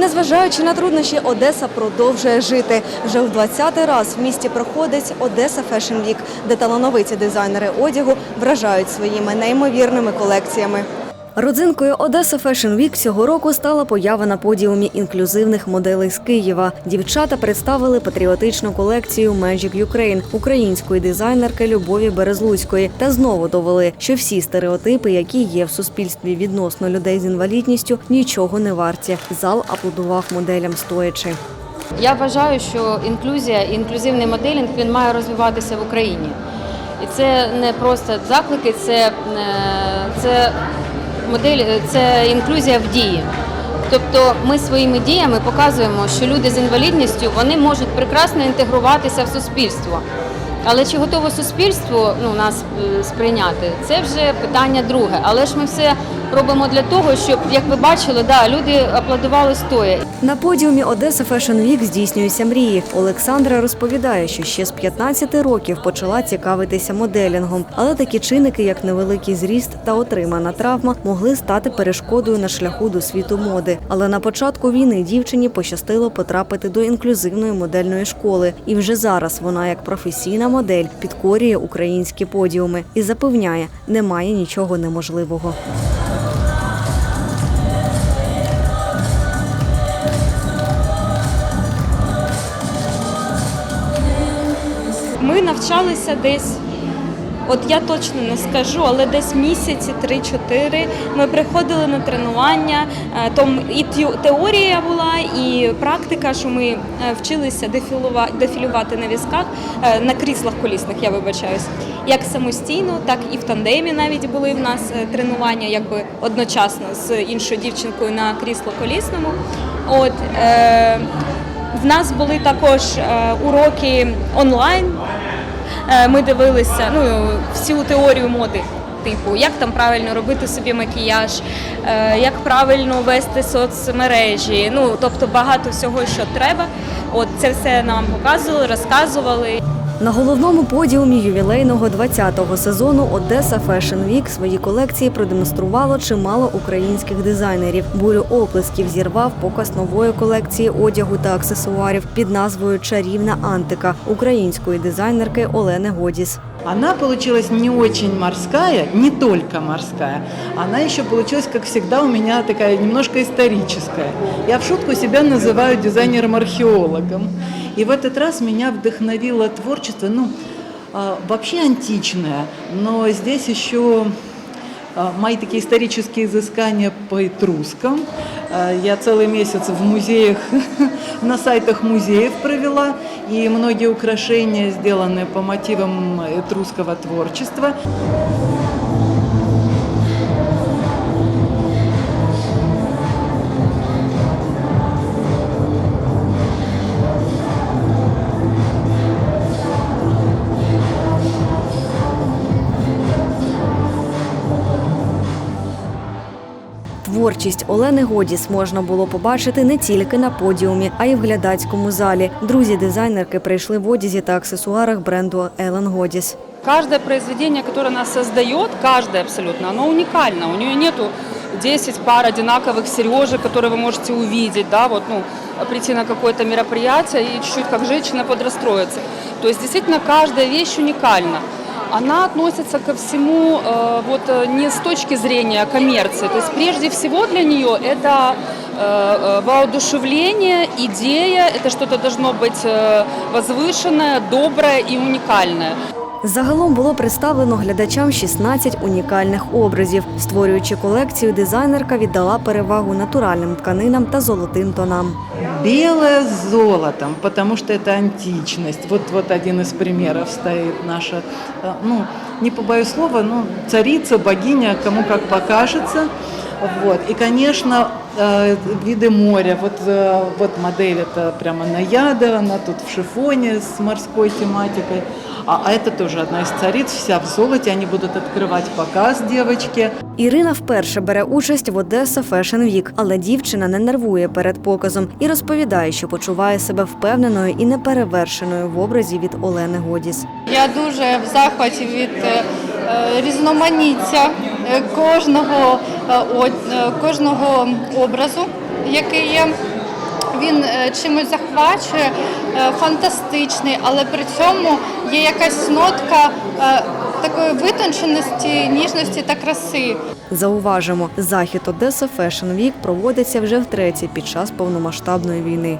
Незважаючи на труднощі, Одеса продовжує жити. Вже в 20-й раз в місті проходить Одеса Fashion Week, де талановиті дизайнери одягу вражають своїми неймовірними колекціями. Родзинкою Одеса Fashion Week цього року стала поява на подіумі інклюзивних моделей з Києва. Дівчата представили патріотичну колекцію Magic Ukraine української дизайнерки Любові Березлуцької та знову довели, що всі стереотипи, які є в суспільстві відносно людей з інвалідністю, нічого не варті. Зал аплодував моделям стоячи. Я вважаю, що інклюзія, і інклюзивний моделінг він має розвиватися в Україні. І це не просто заклики, це, е, це модель, це інклюзія в дії. Тобто ми своїми діями показуємо, що люди з інвалідністю вони можуть прекрасно інтегруватися в суспільство. Але чи готове суспільство ну, нас е, сприйняти, це вже питання друге. Але ж ми все робимо для того, щоб, як ви бачили, да, люди аплодували стоя. На подіумі Одеса Fashion Week здійснюються мрії. Олександра розповідає, що ще з 15 років почала цікавитися моделінгом, але такі чинники, як невеликий зріст та отримана травма, могли стати перешкодою на шляху до світу моди. Але на початку війни дівчині пощастило потрапити до інклюзивної модельної школи, і вже зараз вона, як професійна модель, підкорює українські подіуми і запевняє, немає нічого неможливого. Навчалися десь, от я точно не скажу, але десь місяці 3-4 ми приходили на тренування. е, Там і теорія була, і практика, що ми е, вчилися дефілювати на візках, е, на кріслах колісних, я вибачаюсь, як самостійно, так і в тандемі навіть були в нас тренування, якби одночасно з іншою дівчинкою на крісло колісному. От, е, в нас були також уроки онлайн. Е, Ми дивилися ну, всю теорію моди. Типу, як там правильно робити собі макіяж, е, як правильно вести соцмережі. Ну тобто багато всього, що треба. От це все нам показували, розказували. На головному подіумі ювілейного 20-го сезону Одеса Fashion Week свої колекції продемонструвало чимало українських дизайнерів. Бурю оплесків зірвав показ нової колекції одягу та аксесуарів під назвою Чарівна Антика української дизайнерки Олени Годіс. Она получилась не очень морская, не только морская. Она еще получилась, как всегда, у меня такая немножко историческая. Я в шутку себя называю дизайнером-археологом. И в этот раз меня вдохновило творчество, ну, а, вообще античное, но здесь еще а, мои такие исторические изыскания по этрускам. А, Я целый месяц в музеях, на сайтах музеев провела, и многие украшения сделаны по мотивам этрусского творчества. Творчість Олени Годіс можна було побачити не тільки на подіумі, а й в глядацькому залі. Друзі дизайнерки прийшли в одязі та аксесуарах бренду Елен Годіс. Каждое произведение, которое она создает, каждое абсолютно, оно уникально. У нее нету 10 пар одинаковых сережек, которые вы можете увидеть, да, вот, ну, прийти на какое-то мероприятие и чуть-чуть как женщина подрастроиться. То есть действительно каждая вещь уникальна. Она относится ко всему э, вот э, не с точки зрения коммерции. То есть прежде всего для нее это э, э, воодушевление, идея, это что-то должно быть э, возвышенное, доброе и уникальное. Загалом було представлено глядачам 16 унікальних образів. Створюючи колекцію, дизайнерка віддала перевагу натуральним тканинам та золотим тонам. Белое с золотом, потому что это античность. Вот, вот один из примеров стоит наша, э, ну, не побоюсь слова, ну, царица, богиня, кому как покажется. Вот. И, конечно, э, виды моря. Вот, э, вот модель это прямо наяда, она тут в шифоне с морской тематикой. А, а это тоже одна из цариц, вся в золоте. Они будут открывать показ девочки. Ірина вперше бере участь в Одеса Fashion Week, але дівчина не нервує перед показом і розповідає, що почуває себе впевненою і неперевершеною в образі від Олени Годіс. Я дуже в захваті від е, е, різноманіття е, кожного, кожного образу, який є. Він е, чимось захвачує, е, фантастичний, але при цьому є якась нотка е, такої витонченості, ніжності та краси. Зауважимо, захід Одеса Fashion Week проводиться вже втретє під час повномасштабної війни.